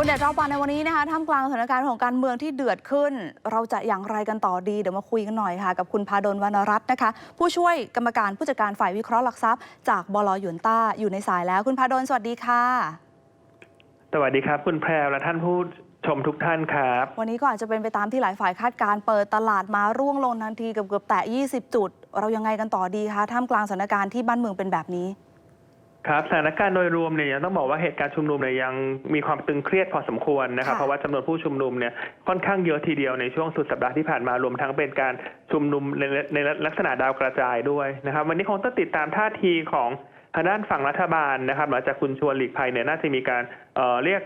คุณเดชรอบวันในวันนี้นะคะท่ามกลางสถานการณ์ของการเมืองที่เดือดขึ้น เราจะอย่างไรกันต่อดี เดี๋ยวมาคุยกันหน่อยค่ะ กับคุณพาดลวรรณรัตน์นะคะ ผู้ช่วยกรรมการผู้จัดการฝ่ายวิเคราะห์หลักทรัพย์ จากบลหยวนต้าอยู่ในสายแล้ว คุณพาดลสวัสดีค่ะ สวัสดีครับ คุณแพรวและท่านผู้ชมทุกท่านครับ วันนี้ก็อาจจะเป็นไปตามที่หลายฝ่ายคาดการณ์เปิดตลาดมาร่วงลงทันทีเกือบเกือบๆแตะ20 จุด เรายังไงกันต่อดีคะท่ามกลางสถานการณ์ที่บ้านเมืองเป็นแบบนี้ ครับสถานการณ์โดยรวมเนี่ยยังต้องบอกว่าเหตุการณ์ชุมนุมเนี่ยยังมีความตึงเครียดพอสมควรนะครับค่ะเพราะว่าจำนวนผู้ชุมนุมเนี่ยค่อนข้างเยอะทีเดียวในช่วงสุดสัปดาห์ที่ผ่านมารวมทั้งเป็นการชุมนุมในในลักษณะดาวกระจายด้วยนะครับ วันนี้คงต้องติดตามท่าทีของทางด้านฝั่งรัฐบาลนะครับหลังจากคุณชวนหลีกภัยเนี่ยน่าจะมีการเอ่อเรียก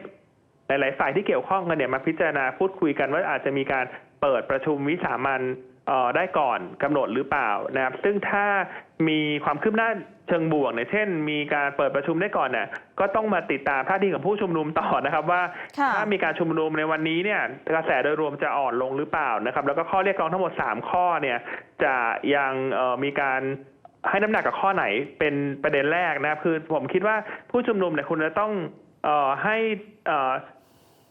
หลาย ๆ ฝ่ายที่เกี่ยวข้องกันเนี่ยมาพิจารณาพูดคุยกันว่าอาจจะมีการเปิดประชุมวิสามันเอ่อ ได้ก่อนกำหนดหรือเปล่านะครับ ซึ่งถ้ามีความคืบหน้าเชิงบวกเนี่ยเช่น มีการเปิดประชุมได้ก่อนเนี่ยก็ต้องมาติดตามท่าทีของผู้ชุมนุมต่อนะครับ ว่าค่ะถ้ามีการชุมนุมในวันนี้เนี่ยกระแสโดยรวมจะอ่อนลงหรือเปล่านะครับ แล้วก็ข้อเรียกร้องทั้งหมด 3 ข้อเนี่ยจะยังเอ่อมีการให้น้ำหนักกับข้อไหนเป็นประเด็นแรกนะครับคือผมคิดว่าผู้ชุมนุมเนี่ยคุณจะต้องเอ่อให้เอ่อ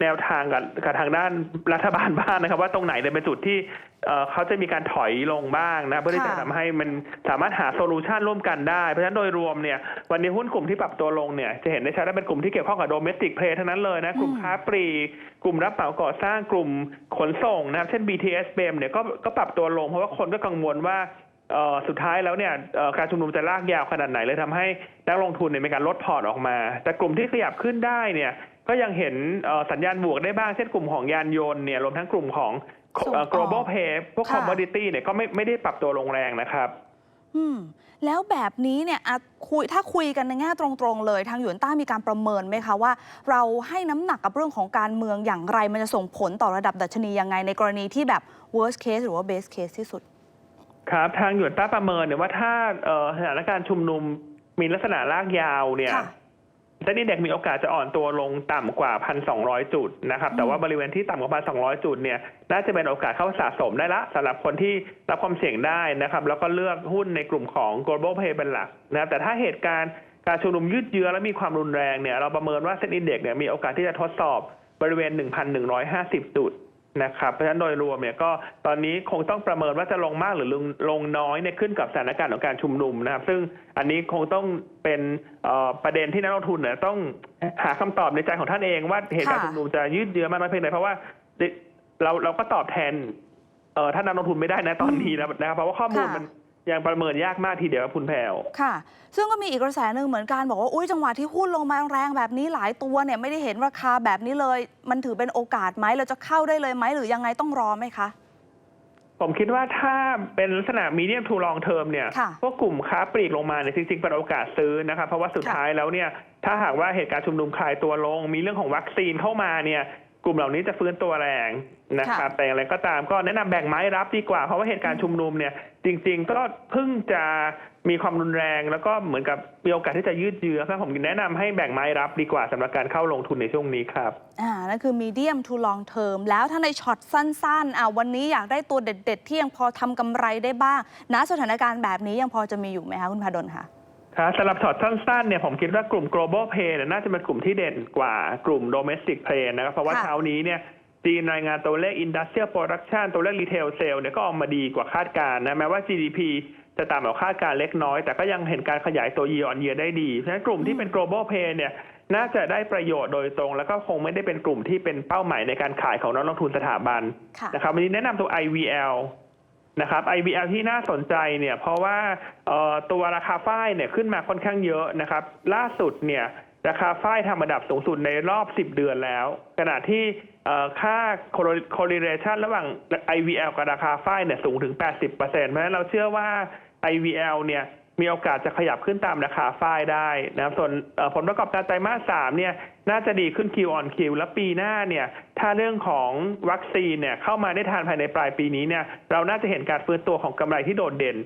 แนวทางกับกับทางด้านรัฐบาลบ้างนะครับ ว่าตรงไหนเนี่ยเป็นจุดที่เอ่อเขาจะมีการถอยลงบ้างนะเพื่อที่จะค่ะ ทำให้มันสามารถหาโซลูชันร่วมกันได้เพราะฉะนั้นโดยรวมเนี่ยวันนี้หุ้นกลุ่มที่ปรับตัวลงเนี่ยจะเห็นได้ชัดว่าเป็นกลุ่มที่เกี่ยวข้องกับโดเมสติกเพลย์ทั้งนั้นเลยนะกลุ่มอืมค้าปลีกกลุ่มรับเหมาก่อสร้างกลุ่มขนส่งนะครับเช่น BTS b e m เนี่ยก็ก็ปรับตัวลงเพราะว่าคนก็กังวลว่าเอ่อสุดท้ายแล้วเนี่ยเอ่อการชุมนุมจะลากยาวขนาดไหนเลยทำให้นักลงทุนเนี่ยมีการลดพอร์ตออกมา แต่กลุ่มที่ขยับขึ้นได้เนี่ยก็ยังเห็นเอ่อสัญญาณบวกได้บ้าง เช่นกลุ่มของยานยนต์เนี่ยรวมทั้งกลุ่มของส่งอเอ่ออก global pay พวกค่ะ commodity เนี่ยก็ไม่ไม่ได้ปรับตัวลงแรงนะครับ อืมแล้วแบบนี้เนี่ยอะคุยถ้าคุยกันในแง่ตรงๆ เลยทางหยวนต้ามีการประเมินไหมคะว่า เราให้น้ำหนักกับเรื่องของการเมืองอย่างไร มันจะส่งผลต่อระดับดัชนียังไง ในกรณีที่แบบ worst case หรือว่า best case ที่สุด ครับ ทางหยวนต้าประเมินเนี่ยว่าถ้าเอ่อสถานการณ์ชุมนุมมีลักษณะลากยาวเนี่ยค่ะ เซ็นดีเด็กมีโอกาสจะอ่อนตัวลงต่ำกว่า 1,200 จุดนะครับแต่ว่าบริเวณที่ต่ำกว่า 1,200 จุดเนี่ยน่าจะเป็นโอกาสเข้าสะสมได้ละสำหรับคนที่รับความเสี่ยงได้นะครับแล้วก็เลือกหุ้นในกลุ่มของ global pay เป็นหลักนะครับแต่ถ้าเหตุการณ์การชุมนุมยืดเยื้อและมีความรุนแรงเนี่ยเราประเมินว่าเซ็นดีเด็กเนี่ยมีโอกาสที่จะทดสอบบริเวณ 1,150 จุด นะครับเพราะฉะนั้นโดยรวมเนี่ยก็ตอนนี้คงต้องประเมินว่าจะลงมากหรือลงลงน้อยเนี่ยขึ้นกับสถานการณ์ของการชุมนุมนะครับ ซึ่งอันนี้คงต้องเป็นเอ่อประเด็นที่นักลงทุนเนี่ยต้องหาคำตอบในใจของท่านเองว่าเหตุการณ์ค่ะชุมนุมจะยืดเยื้อมากน้อยเพียงใดเพราะว่าเราเราก็ตอบแทนเอ่อท่านนักลงทุนไม่ได้นะตอนนี้นะครับเพราะว่าข้อมูลค่ะมัน ยังประเมินยากมากทีเดียวครับคุณแพรวค่ะ ซึ่งก็มีอีกกระแสหนึ่งเหมือนกันบอกว่าอุ้ยจังหวะที่หุ้นลงมาแรงๆแบบนี้หลายตัวเนี่ยไม่ได้เห็นราคาแบบนี้เลย มันถือเป็นโอกาสไหมเราจะเข้าได้เลยไหมหรือยังไงต้องรอไหมคะ ผมคิดว่าถ้าเป็นลักษณะมีเดียมทูลองเทอมเนี่ย ค่ะพวกกลุ่มค้าปลีกลงมาเนี่ยจริงๆเป็นโอกาสซื้อนะครับ เพราะว่าสุดค่ะ ท้ายแล้วเนี่ย ถ้าหากว่าเหตุการณ์ชุมนุมคลายตัวลง มีเรื่องของวัคซีนเข้ามาเนี่ย กลุ่มเหล่านี้จะฟื้นตัวแรงนะครับ แต่อย่างไรก็ตามก็แนะนำแบ่งไม้รับดีกว่า เพราะว่าเหตุการณ์ชุมนุมเนี่ย จริง ๆ ก็เพิ่งจะมีความรุนแรง แล้วก็เหมือนกับมีโอกาสที่จะยืดเยื้อเพราะผมแนะนำให้แบ่งไม้รับดีกว่าสำหรับการเข้าลงทุนในช่วงนี้ครับ อ่านั่นคือ medium to long term แล้วถ้าในช็อตสั้นๆอ่าวันนี้อยากได้ตัวเด็ด ๆ ที่ยังพอทำกำไรได้บ้างณสถานการณ์แบบนี้ยังพอจะมีอยู่ไหมคะคุณพาดลคะ ครับสำหรับช็อตสั้นๆเนี่ยผมคิดว่ากลุ่ม global play เนี่ยน่าจะเป็นกลุ่มที่เด่นกว่ากลุ่ม domestic play นะครับ เพราะว่าค่ะเช้านี้เนี่ยจีนรายงานตัวเลข industrial production ตัวเลข retail sale เนี่ยก็ออกมาดีกว่าคาดการณ์นะแม้ว่า GDP จะตามกว่าคาดการณ์เล็กน้อย แต่ก็ยังเห็นการขยายตัว year on year ได้ดี เพราะฉะนั้นกลุ่มที่เป็น global play เนี่ยน่าจะได้ประโยชน์โดยตรง แล้วก็คงไม่ได้เป็นกลุ่มที่เป็นเป้าหมายในการขายของนักลงทุนสถาบันค่ะนะครับวันนี้แนะนำตัว IVL นะครับ IVL ที่น่าสนใจเนี่ยเพราะว่าตัวราคาฝ้ายเนี่ยขึ้นมาค่อนข้างเยอะนะครับ ล่าสุดเนี่ยราคาฝ้ายทำระดับสูงสุดในรอบ 10 เดือนแล้ว ขณะที่ค่า correlation ระหว่าง IVL กับราคาฝ้ายเนี่ยสูงถึง 80%เพราะฉะนั้นเราเชื่อว่า IVL เนี่ย มีโอกาสจะขยับขึ้นตามราคาฝ้ายได้นะครับส่วนเอ่อผลประกอบการไตรมาสสามเนี่ยน่าจะดีขึ้น Q on Q และปีหน้าเนี่ยถ้าเรื่องของวัคซีนเนี่ยเข้ามาได้ทานภายในปลายปีนี้เนี่ยเราน่าจะเห็นการฟื้นตัวของกำไรที่โดดเด่น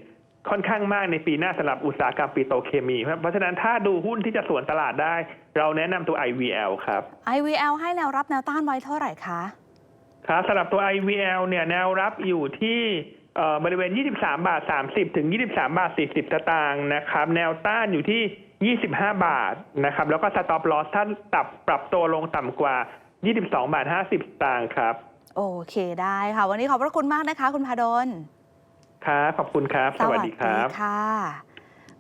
ค่อนข้างมากในปีหน้าสำหรับอุตสาหกรรมปิโตรเคมีครับเพราะฉะนั้นถ้าดูหุ้นที่จะสวนตลาดได้ เราแนะนำตัว IVL ครับ IVL ให้แนวรับแนวต้านไว้เท่าไหร่คะ ครับสำหรับตัว IVL เนี่ยแนวรับอยู่ที่เอ่อ บริเวณ 23 บาท 30 ถึง 23 บาท 40สตางค์นะครับ แนวต้านอยู่ที่ 25 บาทนะครับ แล้วก็สต็อปลอสถ้าตับปรับตัวลงต่ำกว่า 22 บาท 50สตางค์ครับ โอเคได้ค่ะ วันนี้ขอบพระคุณมากนะคะ คุณพาดลครับ ขอบคุณครับ สวัสดีครับค่ะ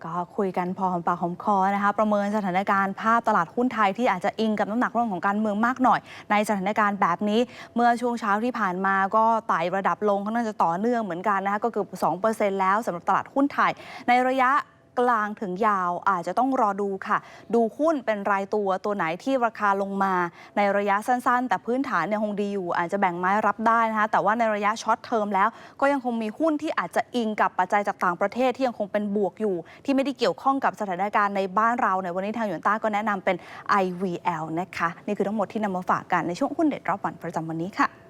ก็คุยกันพอหอมปากหอมคอนะคะ ประเมินสถานการณ์ภาพตลาดหุ้นไทยที่อาจจะอิงกับน้ำหนักเรื่องของการเมืองมากหน่อย ในสถานการณ์แบบนี้เมื่อช่วงเช้าที่ผ่านมาก็ไต่ระดับลงค่อนข้างจะต่อเนื่องเหมือนกันนะคะก็เกือบ2%แล้วสำหรับตลาดหุ้นไทยในระยะ กลางถึงยาวอาจจะต้องรอดูค่ะ ดูหุ้นเป็นรายตัวตัวไหนที่ราคาลงมา ในระยะสั้นๆ แต่พื้นฐานเนี่ยคงดีอยู่ อาจจะแบ่งไม้รับได้นะคะแต่ว่าในระยะช็อตเทอมแล้ว ก็ยังคงมีหุ้นที่อาจจะอิงกับปัจจัยจากต่างประเทศที่ยังคงเป็นบวกอยู่ ที่ไม่ได้เกี่ยวข้องกับสถานการณ์ในบ้านเราในวันนี้ทางหยวนต้าก็แนะนำเป็น IVL นะคะนี่คือทั้งหมดที่นำมาฝากกันในช่วงหุ้นเด็ดรอบวันประจำวันนี้ค่ะ